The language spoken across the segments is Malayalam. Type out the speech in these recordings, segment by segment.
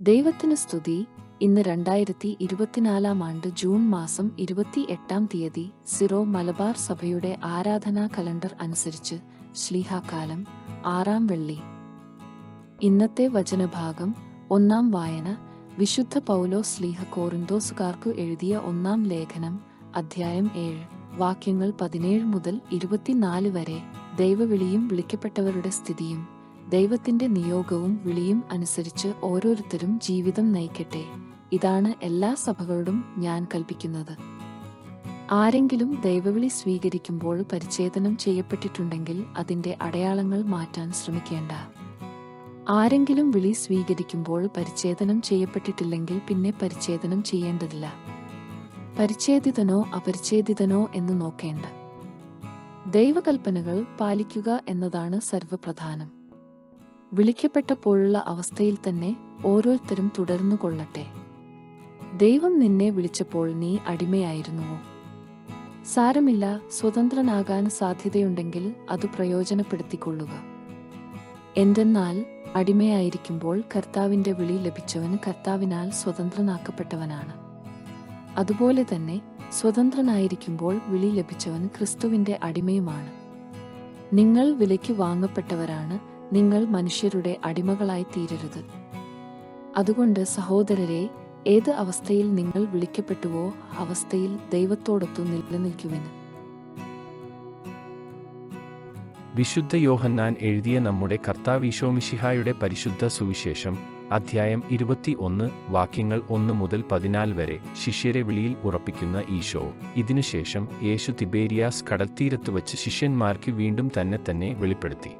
ദൈവത്തിന് സ്തുതി. ഇന്ന് രണ്ടായിരത്തി ഇരുപത്തിനാലാം ആണ്ട് ജൂൺ മാസം ഇരുപത്തി എട്ടാം തീയതി സിറോ മലബാർ സഭയുടെ ആരാധനാ കലണ്ടർ അനുസരിച്ച് ശ്ലീഹാകാലം ആറാം വെള്ളി. ഇന്നത്തെ വചനഭാഗം ഒന്നാം വായന. വിശുദ്ധ പൗലോ സ്ലീഹ കോറിന്തോസുകാർക്കു എഴുതിയ ഒന്നാം ലേഖനം അധ്യായം ഏഴ്. വാക്യങ്ങൾ പതിനേഴ് മുതൽ ഇരുപത്തിനാല് വരെ ദൈവവിളിയും വിളിക്കപ്പെട്ടവരുടെ സ്ഥിതിയും. ദൈവത്തിന്റെ നിയോഗവും വിളിയും അനുസരിച്ച് ഓരോരുത്തരും ജീവിതം നയിക്കട്ടെ. ഇതാണ് എല്ലാ സഭകളോടും ഞാൻ കൽപ്പിക്കുന്നത്. ആരെങ്കിലും ദൈവവിളി സ്വീകരിക്കുമ്പോൾ പരിച്ഛേദനം ചെയ്യപ്പെട്ടിട്ടുണ്ടെങ്കിൽ അതിന്റെ അടയാളങ്ങൾ മാറ്റാൻ ശ്രമിക്കേണ്ട. ആരെങ്കിലും വിളി സ്വീകരിക്കുമ്പോൾ പരിച്ഛേദനം ചെയ്യപ്പെട്ടിട്ടില്ലെങ്കിൽ പിന്നെ പരിച്ഛേദനം ചെയ്യേണ്ടതില്ല. പരിച്ഛേദിതനോ അപരിച്ഛേദിതനോ എന്ന് നോക്കേണ്ട. ദൈവകൽപ്പനകൾ പാലിക്കുക എന്നതാണ് സർവപ്രധാനം. വിളിക്കപ്പെട്ടപ്പോഴുള്ള അവസ്ഥയിൽ തന്നെ ഓരോരുത്തരും തുടർന്നു കൊള്ളട്ടെ. ദൈവം നിന്നെ വിളിച്ചപ്പോൾ നീ അടിമയായിരുന്നുവോ? സാരമില്ല സ്വതന്ത്രനാകാൻ സാധ്യതയുണ്ടെങ്കിൽ അത് പ്രയോജനപ്പെടുത്തിക്കൊള്ളുക. എന്തെന്നാൽ അടിമയായിരിക്കുമ്പോൾ കർത്താവിന്റെ വിളി ലഭിച്ചവൻ കർത്താവിനാൽ സ്വതന്ത്രനാക്കപ്പെട്ടവനാണ്. അതുപോലെ തന്നെ സ്വതന്ത്രനായിരിക്കുമ്പോൾ വിളി ലഭിച്ചവൻ ക്രിസ്തുവിന്റെ അടിമയുമാണ്. നിങ്ങൾ വിലയ്ക്ക് വാങ്ങപ്പെട്ടവരാണ് നിങ്ങൾ മനുഷ്യരുടെ അടിമകളായി തീരരുത് അതുകൊണ്ട് സഹോദരരെ ഏത് അവസ്ഥയിൽ നിങ്ങൾ വിളിക്കപ്പെട്ടുവോ അവസ്ഥയിൽ ദൈവത്തോടൊത്തു നിലനിൽക്കുവിന് വിശുദ്ധ യോഹന്നാൻ എഴുതിയ നമ്മുടെ കർത്താവീശോമിഷിഹായുടെ പരിശുദ്ധ സുവിശേഷം അധ്യായം ഇരുപത്തി ഒന്ന് വാക്യങ്ങൾ ഒന്ന് മുതൽ പതിനാല് വരെ ശിഷ്യരെ വിളിയിൽ ഉറപ്പിക്കുന്ന ഈശോ. ഇതിനുശേഷം യേശു തിബേരിയാസ് കടൽത്തീരത്ത് വച്ച് ശിഷ്യന്മാർക്ക് വീണ്ടും തന്നെ തന്നെ വെളിപ്പെടുത്തി.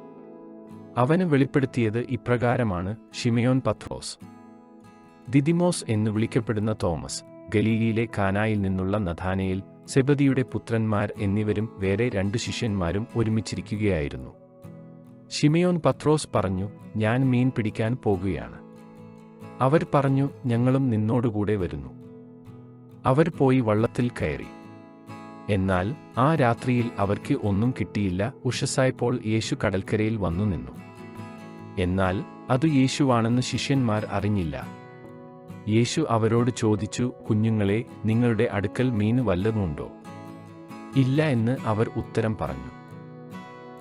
അവന് വെളിപ്പെടുത്തിയത് ഇപ്രകാരമാണ് ഷിമിയോൻ പത്രോസ്. ദിദിമോസ് എന്ന് വിളിക്കപ്പെടുന്ന തോമസ് ഗലീലിയിലെ കാനായിൽ നിന്നുള്ള നഥാനയിൽ സെബദിയുടെ പുത്രന്മാർ എന്നിവരും വേറെ രണ്ട് ശിഷ്യന്മാരും ഒരുമിച്ചിരിക്കുകയായിരുന്നു. ഷിമിയോൻ പത്രോസ് പറഞ്ഞു ഞാൻ മീൻ പിടിക്കാൻ പോകുകയാണ്. അവർ പറഞ്ഞു ഞങ്ങളും നിന്നോടുകൂടെ വരുന്നു. അവർ പോയി വള്ളത്തിൽ കയറി. എന്നാൽ ആ രാത്രിയിൽ അവർക്ക് ഒന്നും കിട്ടിയില്ല. ഉഷസായപ്പോൾ യേശു കടൽക്കരയിൽ വന്നു നിന്നു. എന്നാൽ അതു യേശുവാണെന്ന് ശിഷ്യന്മാർ അറിഞ്ഞില്ല. യേശു അവരോട് ചോദിച്ചു കുഞ്ഞുങ്ങളെ നിങ്ങളുടെ അടുക്കൽ മീൻ വല്ലതുമുണ്ടോ? ഇല്ല എന്ന് അവർ ഉത്തരം പറഞ്ഞു.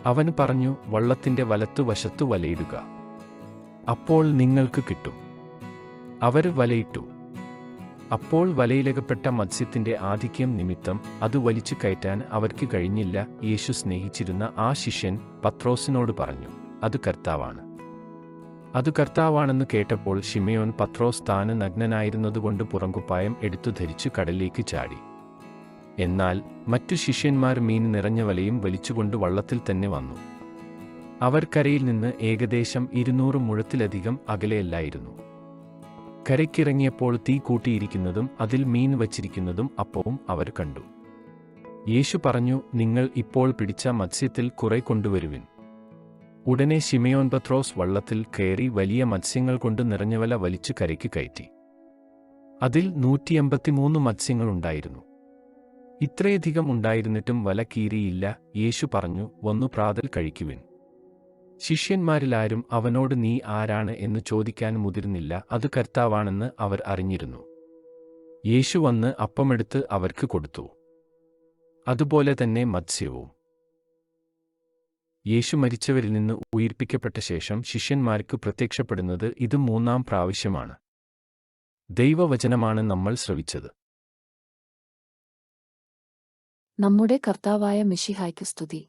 അവൻ പറഞ്ഞു വള്ളത്തിന്റെ വലത്തുവശത്തു വലയിടുക. അപ്പോൾ നിങ്ങൾക്ക് കിട്ടും. അവർ വലയിട്ടു. അപ്പോൾ വലയിലകപ്പെട്ട മത്സ്യത്തിന്റെ ആധിക്യം നിമിത്തം അത് വലിച്ചു കയറ്റാൻ അവർക്ക് കഴിഞ്ഞില്ല. യേശു സ്നേഹിച്ചിരുന്ന ആ ശിഷ്യൻ പത്രോസിനോട് പറഞ്ഞു അത് കർത്താവാണ്. അത് കർത്താവാണെന്ന് കേട്ടപ്പോൾ ഷിമയോൻ പത്രോസ് താന് നഗ്നനായിരുന്നതുകൊണ്ട് പുറങ്കുപ്പായം എടുത്തു ധരിച്ചു കടലിലേക്ക് ചാടി. എന്നാൽ മറ്റു ശിഷ്യന്മാർ മീൻ നിറഞ്ഞ വലയും വലിച്ചുകൊണ്ട് വള്ളത്തിൽ തന്നെ വന്നു. അവർ കരയിൽ നിന്ന് ഏകദേശം ഇരുന്നൂറ് മുഴത്തിലധികം അകലെയല്ലായിരുന്നു കരയ്ക്കിറങ്ങിയപ്പോൾ തീ കൂട്ടിയിരിക്കുന്നതും അതിൽ മീൻ വച്ചിരിക്കുന്നതും അപ്പവും അവർ കണ്ടു. യേശു പറഞ്ഞു നിങ്ങൾ ഇപ്പോൾ പിടിച്ച മത്സ്യത്തിൽ കുറെ കൊണ്ടുവരുവിൻ. ഉടനെ ശിമയോൻ പത്രോസ് വള്ളത്തിൽ കയറി വലിയ മത്സ്യങ്ങൾ കൊണ്ട് നിറഞ്ഞവല വലിച്ചു കരയ്ക്ക് കയറ്റി. അതിൽ നൂറ്റിയമ്പത്തിമൂന്ന് മത്സ്യങ്ങളുണ്ടായിരുന്നു ഇത്രയധികം ഉണ്ടായിരുന്നിട്ടും വല കീറിയില്ല യേശു പറഞ്ഞു വന്നു പ്രാതൽ കഴിക്കുവിൻ. ശിഷ്യന്മാരിലാരും അവനോട് നീ ആരാണ് എന്ന് ചോദിക്കാൻ മുതിരുന്നില്ല അത് കർത്താവാണെന്ന് അവർ അറിഞ്ഞിരുന്നു. യേശു വന്ന് അപ്പമെടുത്ത് അവർക്ക് കൊടുത്തു. അതുപോലെ തന്നെ മത്സ്യവും. യേശു മരിച്ചവരിൽ നിന്ന് ഉയിർപ്പിക്കപ്പെട്ട ശേഷം ശിഷ്യന്മാർക്ക് പ്രത്യക്ഷപ്പെടുന്നത് ഇത് മൂന്നാം പ്രാവശ്യമാണ്. ദൈവവചനമാണ് നമ്മൾ ശ്രവിച്ചത്. നമ്മുടെ കർത്താവായ മിഷിഹായ്ക്ക് സ്തുതി.